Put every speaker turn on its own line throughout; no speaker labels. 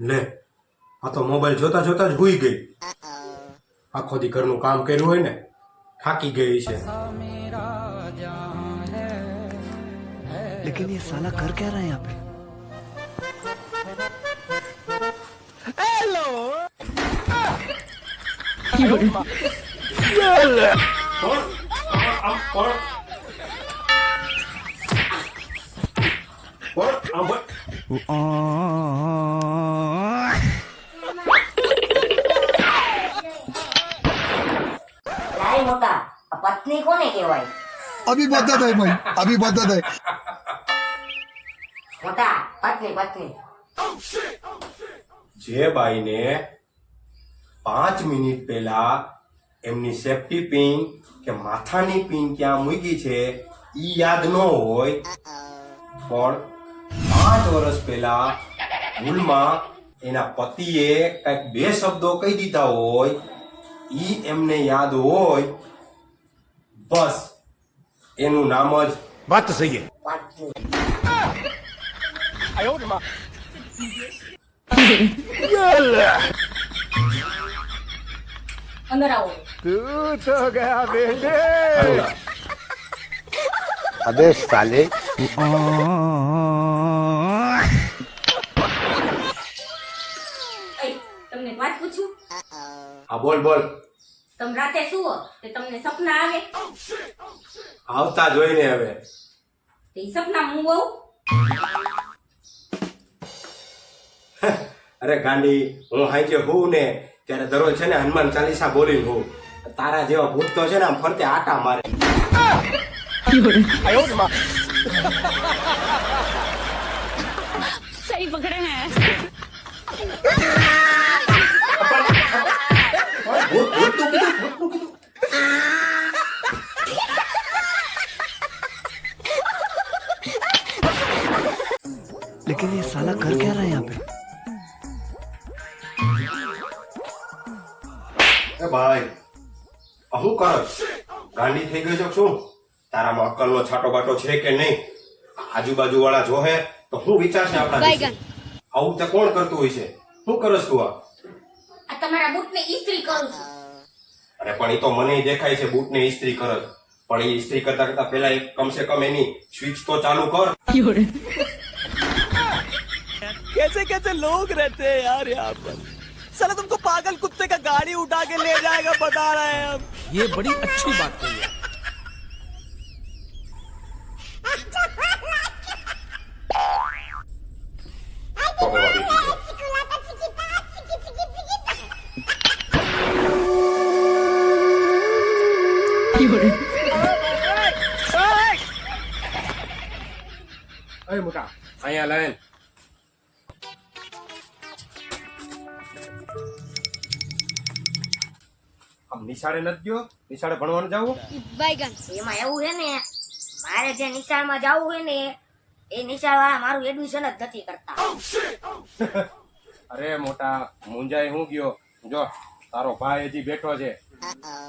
લે આ તો મોબાઈલ જોતા જોતા જ હુઈ ગઈ આખો દી ઘરનું કામ કર્યું હોય ને થાકી ગઈ છે
लेकिन ये साला कर क्या रहा है यहाँ पे
કોણ
અભી બદત હે ભાઈ અભી બદત હે
મોટા પત્ની પત્ની
જે બાઈને પાંચ મિનિટ પહેલા એમની સેફટી પિન કે માથાની પિન ક્યાં મૂકી છે ઈ યાદ ન હોય. પણ પાંચ વર્ષ પહેલા ભૂલમાં એના પતિએ કંઈક બે શબ્દો કહી દીધા હોય એ એમને યાદ હોય બસ એનું નામ જ
વાત
થઈ ગયા બેટે. અબે સાલે.
હા બોલ બોલ.
તમે રાતે સુવો તે તમને સપના આવે?
આવતા જોઈને હવે.
તે સપના હું બહુ
અરે ગાંડી હું હાજે હું ને ત્યારે દરરોજ છે ને હનુમાન ચાલીસા બોલીને હું. તારા જેવા ભૂત તો છે ને આમ ફરતે આટા મારે.
સહી પકડે
लेकिन ये साला कर क्या रहा है यहाँ पे
એ ભાઈ આ શું કરસ ગાંડી થઈ ગઈ છો શું તારામાં અક્કલનો છાટો બાટો છે કે નહીં આજુબાજુ વાળા જોહે તો શું વિચારશે આપણા વિશે? આવું તે કોણ કરતું હોય છે શું કરસ તું આ
આ તમારા બૂટને ઈસ્ત્રી કરું છું
અરે પણ એ તો મને દેખાય છે બૂટને ઇસ્ત્રી કરસ પણ એ ઇસ્ત્રી કરતા કરતા પેલા એક કમસે કમ એની સ્વિચ તો ચાલુ કર
कैसे कैसे लोग रहते हैं यार यहाँ पर साला तुमको पागल कुत्ते का गाड़ी उठा के ले जाएगा बता रहे हैं हम
ये बड़ी अच्छी बात है
Ayo muka. Saya. નિશાળે નથી ગયો નિશાળે ભણવાનું જવું?
બાયગન એમાં એવું છે ને મારે જે નિશાળમાં જવું છે ને એ નિશાળ મારું એડમિશન જ નથી કરતા.
Oh, oh, અરે મોટા મુંજાઈ હું ગયો? જો તારો ભાઈ હજી બેઠો છે.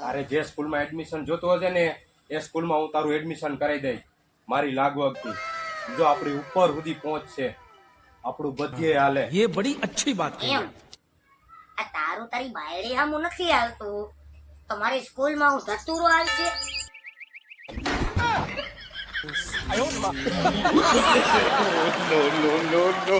તારે જે સ્કૂલમાં એડમિશન જોતો હશે ને એ સ્કૂલમાં હું તારું એડમિશન કરાવી દઈશ. મારી લાગવગથી જો આપણી ઉપર સુધી પહોંચ આપણું બધે હાલે.
એ બડી અચ્છી વાત
એમ.
है
તારી બાયડી હામું નથી હાલતું. તમારી મારી સ્કૂલમાં હું ધતુરો હાલશે.
No no no no?